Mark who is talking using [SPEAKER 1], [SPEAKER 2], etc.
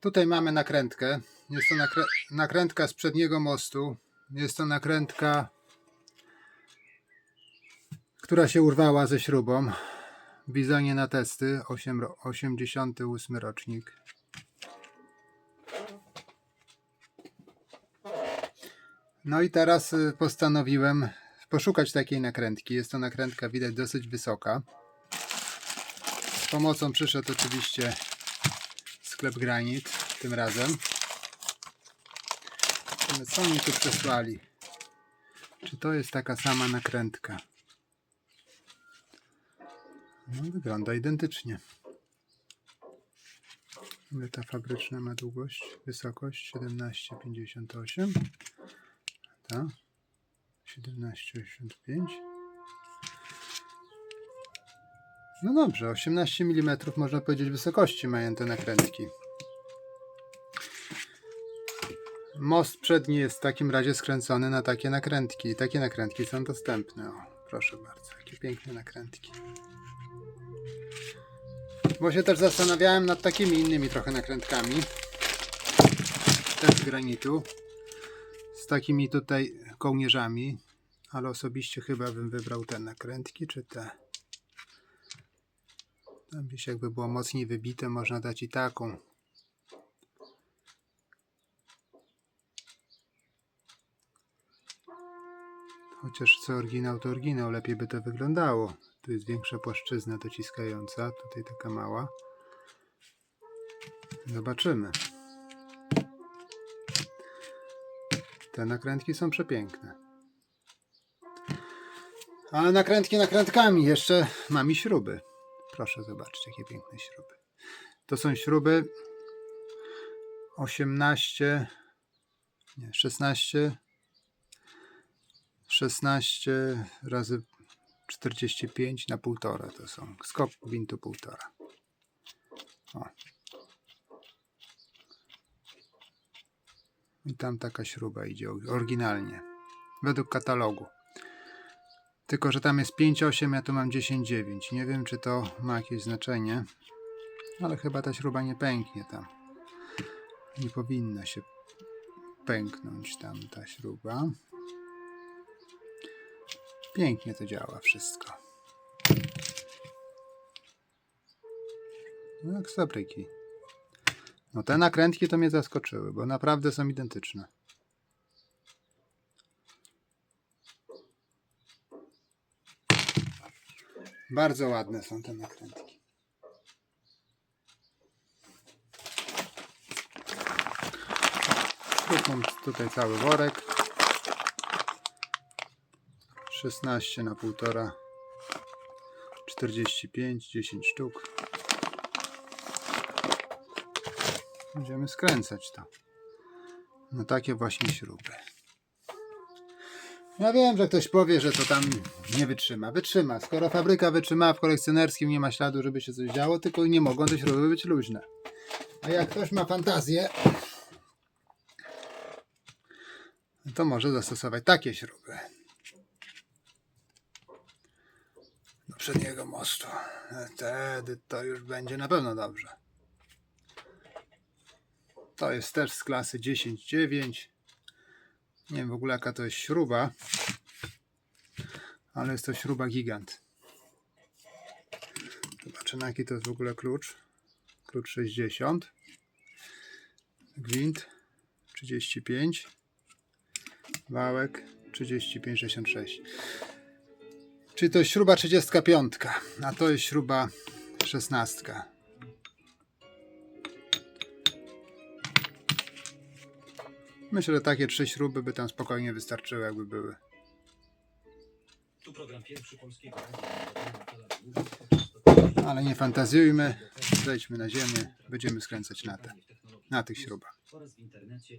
[SPEAKER 1] Tutaj mamy nakrętkę. Jest to nakrę nakrętka z przedniego mostu. Jest to nakrętka, która się urwała ze śrubą. Bizonie na testy, 8, ro- 88 rocznik. No i teraz y, postanowiłem poszukać takiej nakrętki. Jest to nakrętka widać dosyć wysoka. Z pomocą przyszedł oczywiście sklep Granit tym razem. Ale co oni tu przesłali? Czy to jest taka sama nakrętka? No, wygląda identycznie. Ile ta fabryczna ma długość? Wysokość 17,58. Ta 17,85. No dobrze, 18 mm można powiedzieć wysokości mają te nakrętki. Most przedni jest w takim razie skręcony na takie nakrętki. Takie nakrętki są dostępne. O, proszę bardzo, jakie piękne nakrętki. Bo się też zastanawiałem nad takimi innymi trochę nakrętkami. Też z granitu. Z takimi tutaj kołnierzami. Ale osobiście chyba bym wybrał te nakrętki, czy te. Tam gdzieś jakby było mocniej wybite, można dać i taką. Chociaż co oryginał to oryginał, lepiej by to wyglądało. Tu jest większa płaszczyzna dociskająca, tutaj taka mała. Zobaczymy. Te nakrętki są przepiękne. Ale nakrętki nakrętkami. Jeszcze mam i śruby. Proszę zobaczyć, jakie piękne śruby. To są śruby 18, nie, 16, 16 razy 45 na 1,5 to są. Skok gwintu 1,5. O. I tam taka śruba idzie oryginalnie. Według katalogu. Tylko, że tam jest 5,8, ja tu mam 10,9. Nie wiem, czy to ma jakieś znaczenie, ale chyba ta śruba nie pęknie tam. Nie powinna się pęknąć tam ta śruba. Pięknie to działa wszystko. No jak sabryki. No te nakrętki to mnie zaskoczyły, bo naprawdę są identyczne. Bardzo ładne są te nakrętki. Tu tutaj cały worek. 16 na 1,5 45 10 sztuk będziemy skręcać to no takie właśnie śruby ja wiem, że ktoś powie, że to tam nie wytrzyma. Wytrzyma. Skoro fabryka wytrzymała w kolekcjonerskim, nie ma śladu, żeby się coś działo, tylko nie mogą te śruby być luźne. A jak ktoś ma fantazję, to może zastosować takie śruby. do przedniego mostu. Wtedy to już będzie na pewno dobrze. To jest też z klasy 10.9. Nie wiem w ogóle jaka to jest śruba, ale jest to śruba gigant. Zobaczymy jaki to jest w ogóle klucz. Klucz 60. Gwint 35. Wałek 35,66. Czyli to jest śruba 35, a to jest śruba 16. Myślę, że takie trzy śruby by tam spokojnie wystarczyły, jakby były.
[SPEAKER 2] Tu program pierwszy polskiego.
[SPEAKER 1] Ale nie fantazjujmy, zejdźmy na ziemię, będziemy skręcać na te, na tych śrubach.